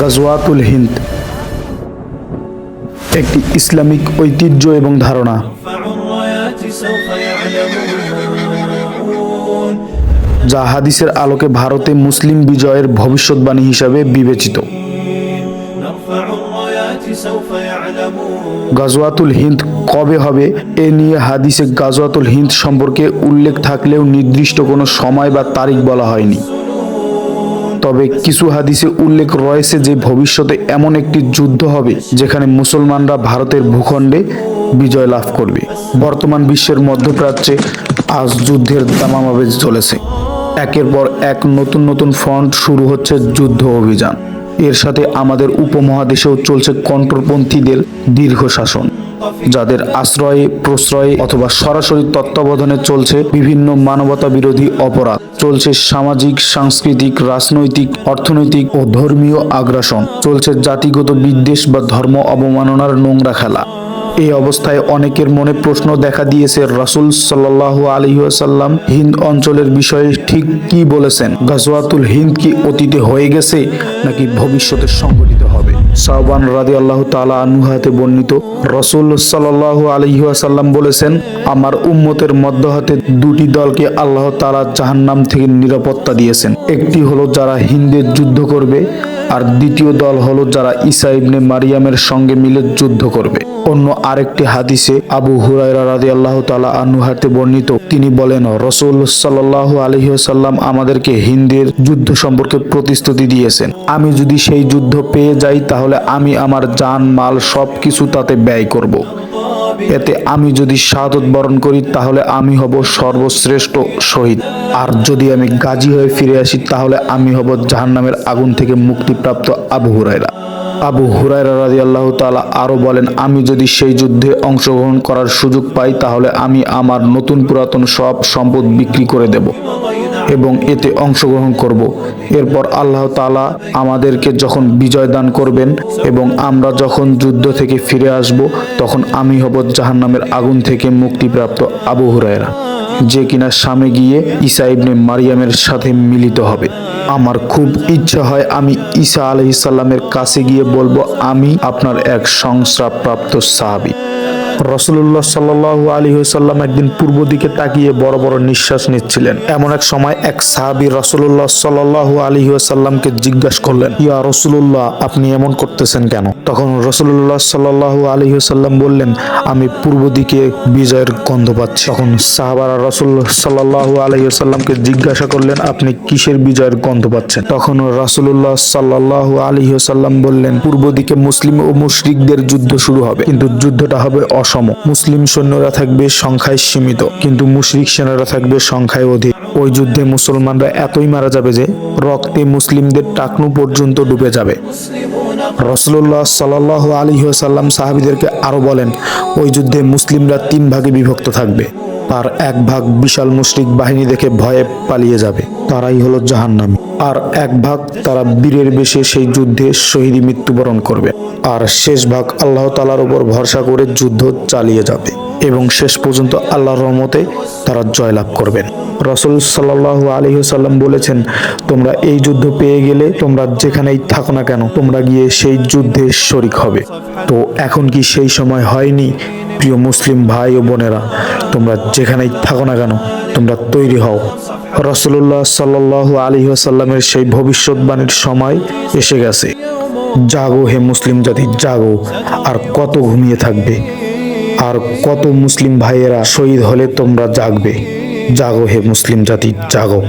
গজওয়াতুল হিন্দ। একটি ইসলামিক ঐতিহ্য এবং ধারণা। যা হাদিসের আলোকে ভারতে মুসলিম বিজয়ের ভবিষ্যৎবাণী হিসাবে বিবেচিত। গাজওয়াতুল হিন্দ কবে হবে, এ নিয়ে হাদিসে গাজওয়াতুল হিন্দ সম্পর্কে উল্লেখ থাকলেও নির্দিষ্ট কোনো সময় বা তারিখ বলা হয়নি। তবে কিছু হাদিসে উল্লেখ রয়েছে যে ভবিষ্যতে এমন একটি যুদ্ধ হবে যেখানে মুসলমানরা ভারতের ভূখণ্ডে বিজয় লাভ করবে। বর্তমান বিশ্বের মধ্যপ্রাচ্যে আজ যুদ্ধের দামামাবেজ চলেছে। একের পর এক নতুন নতুন ফ্রন্ট শুরু হচ্ছে যুদ্ধ অভিযান। এর সাথে আমাদের উপমহাদেশেও চলছে কণ্টরপন্থীদের দীর্ঘ শাসন। যাদের আশ্রয়ে, প্রশ্রয়ে অথবা সরাসরি তত্ত্বাবধানে চলছে বিভিন্ন মানবতা বিরোধী অপরাধ। চলছে সামাজিক, সাংস্কৃতিক, রাজনৈতিক, অর্থনৈতিক ও ধর্মীয় আগ্রাসন। চলছে জাতিগত বিদ্বেষ বা ধর্ম অবমাননার নোংরা খেলা। এই অবস্থায় অনেকের মনে প্রশ্ন দেখা দিয়েছে রাসূল সাল্লাহ আলহিহাসাল্লাম হিন্দ অঞ্চলের বিষয়ে ঠিক কি বলেছেন? গাজওয়াতুল হিন্দ কি অতীতে হয়ে গেছে নাকি ভবিষ্যতে সংঘটিত হবে? সাহবান রাজি আল্লাহ তালা আনুহাতে বর্ণিত রসুল সাল্লাহ আলহিহাসাল্লাম বলেছেন, আমার উম্মতের মধ্য হাতে দুটি দলকে আল্লাহ তালা জাহান্নাম থেকে নিরাপত্তা দিয়েছেন। একটি হলো যারা হিন্দের যুদ্ধ করবে, আর দ্বিতীয় দল হলো যারা ইসাইবনে মারিয়ামের সঙ্গে মিলে যুদ্ধ করবে। অন্য আরেকটি হাদিসে আবু হুরাইরা রাদি আল্লাহ তালা আনুহাতে বর্ণিত। তিনি বলেন, রসুল সাল্লাহ আলহিহাসাল্লাম আমাদেরকে হিন্দের যুদ্ধ সম্পর্কে প্রতিশ্রুতি দিয়েছেন। আমি যদি সেই যুদ্ধ পেয়ে যাই, তাহলে আমি আমার জান, মাল সব কিছু তাতে ব্যয় করব। এতে আমি যদি শাহাদত বরণ করি, তাহলে আমি হব সর্বশ্রেষ্ঠ শহীদ। আর যদি আমি গাজী হয়ে ফিরে আসি, তাহলে আমি হব জাহান্নামের আগুন থেকে মুক্তিপ্রাপ্ত আবু হুরায়রা। আবু হুরায়রা রাজি আল্লাহ তালা আরও বলেন, আমি যদি সেই যুদ্ধে অংশগ্রহণ করার সুযোগ পাই, তাহলে আমি আমার নতুন পুরাতন সব সম্পদ বিক্রি করে দেব এবং এতে অংশগ্রহণ করব। এরপর আল্লাহ তালা আমাদেরকে যখন বিজয় দান করবেন এবং আমরা যখন যুদ্ধ থেকে ফিরে আসব, তখন আমি হব জাহান্নামের আগুন থেকে মুক্তিপ্রাপ্ত আবু হুরায়রা, যে কিনা সামনে গিয়ে ঈসা ইবনে মারিয়ামের সাথে মিলিত হবে। আমার খুব ইচ্ছা হয় আমি ঈসা আলহিসাল্লামের কাছে গিয়ে বলব, আমি আপনার এক সংস্রাপ্রাপ্ত সাহাবি। রসুল্লাহ সাল্লাহ আলী সাল্লাম একদিন পূর্ব দিকে তাকিয়ে বড় বড় নিঃশ্বাস নিচ্ছিলেন। এমন এক সময় এক সাহাবি রসুল্লাহ সাল্লাহ আলী সাল্লামকে জিজ্ঞাসা করলেন, ইয়া রসুল্লাহ আপনি এমন করতেছেন কেন? তখন রসুল্লাহ সাল্লাহ আলী সাল্লাম বললেন, আমি পূর্ব দিকে বিজয়ের গন্ধ পাচ্ছি। তখন সাহাবারা রসুল সাল্লাহ আলী সাল্লামকে জিজ্ঞাসা করলেন, আপনি কিসের বিজয়ের গন্ধ পাচ্ছেন? তখন রাসুল্লাহ সাল্লাহ আলী সাল্লাম বললেন, পূর্ব দিকে মুসলিম ও মুশরিকদের যুদ্ধ শুরু হবে, কিন্তু যুদ্ধটা হবে অসম মুসলিম সৈন্যরা থাকবে সংখ্যায় সীমিত, কিন্তু মুশরিক সেনারা থাকবে সংখ্যায় অধিক। ওই যুদ্ধে মুসলমানরা এতই মারা যাবে যে রক্তে মুসলিমদের টাকনু পর্যন্ত ডুবে যাবে। রসুল্লাহ সাল্লাহ আলী সাল্লাম সাহাবিদেরকে আরও বলেন, ওই যুদ্ধে মুসলিমরা তিন ভাগে বিভক্ত থাকবে। তার এক ভাগ বিশাল মুশরিক বাহিনী দেখে ভয়ে পালিয়ে যাবে। তারাই হলো জাহান্নামী। আর এক ভাগ তারা বীরের বেশে সেই যুদ্ধে শহীদি মৃত্যুবরণ করবে। আর শেষ ভাগ আল্লাহ তালার উপর ভরসা করে যুদ্ধ চালিয়ে যাবে। এবং শেষ পর্যন্ত আল্লাহর রহমতে তারা জয়লাভ করবেন রসুল সাল্লাহ আলী সাল্লাম বলেছেন, তোমরা এই যুদ্ধ পেয়ে গেলে তোমরা যেখানেই থাকো না কেন, তোমরা গিয়ে সেই যুদ্ধে শরিক হবে। তো এখন কি সেই সময় হয়নি? প্রিয় মুসলিম ভাই ও বোনেরা, তোমরা যেখানেই থাকো না কেন তোমরা তৈরি হও। রসুল্লাহ সাল আলী আসাল্লামের সেই ভবিষ্যৎবাণীর সময় এসে গেছে। জাগো হে মুসলিম জাতি, জাগো, আর কত ঘুমিয়ে থাকবে, আর কত মুসলিম ভাইয়েরা শহীদ হলে তোমরা জাগবে। জাগো হে মুসলিম জাতি, জাগো।